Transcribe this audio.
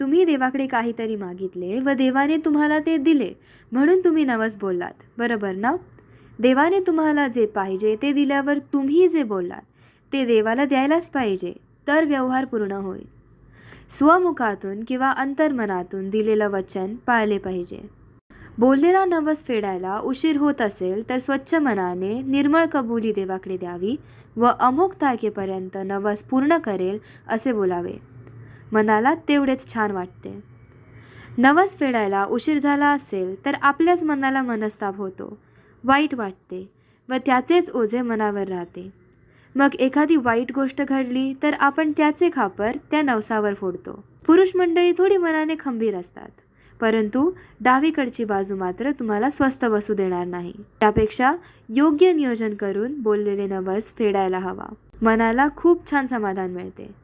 तुम्ही देवाकडे काहीतरी मागितले व देवाने तुम्हाला ते दिले म्हणून तुम्ही नवस बोललात. बरोबर ना? देवाने तुम्हाला जे पाहिजे ते दिल्यावर तुम्ही जे बोललात ते देवाला द्यायलाच पाहिजे तर व्यवहार पूर्ण होईल. स्वमुखातून किंवा अंतर्मनातून दिलेलं वचन पाळले पाहिजे. बोललेला नवस फेडायला उशीर होत असेल तर स्वच्छ मनाने निर्मळ कबुली देवाकडे द्यावी व अमुक तारखेपर्यंत नवस पूर्ण करेल असे बोलावे. मनाला तेवढेच छान वाटते. नवस फेडायला उशीर झाला असेल तर आपल्याच मनाला मनस्ताप होतो. वाईट वाटते व त्याचेच ओझे मनावर राहते. मग एखादी वाईट गोष्ट घडली तर आपण त्याचे खापर त्या नवसावर फोडतो. पुरुष मंडळी थोडी मनाने खंबीर असतात. परंतु डावीकडची बाजू मात्र तुम्हाला स्वस्थ बसू देणार नाही. त्यापेक्षा योग्य नियोजन करून बोललेले नवस फेडायला हवा. मनाला खूप छान समाधान मिळते.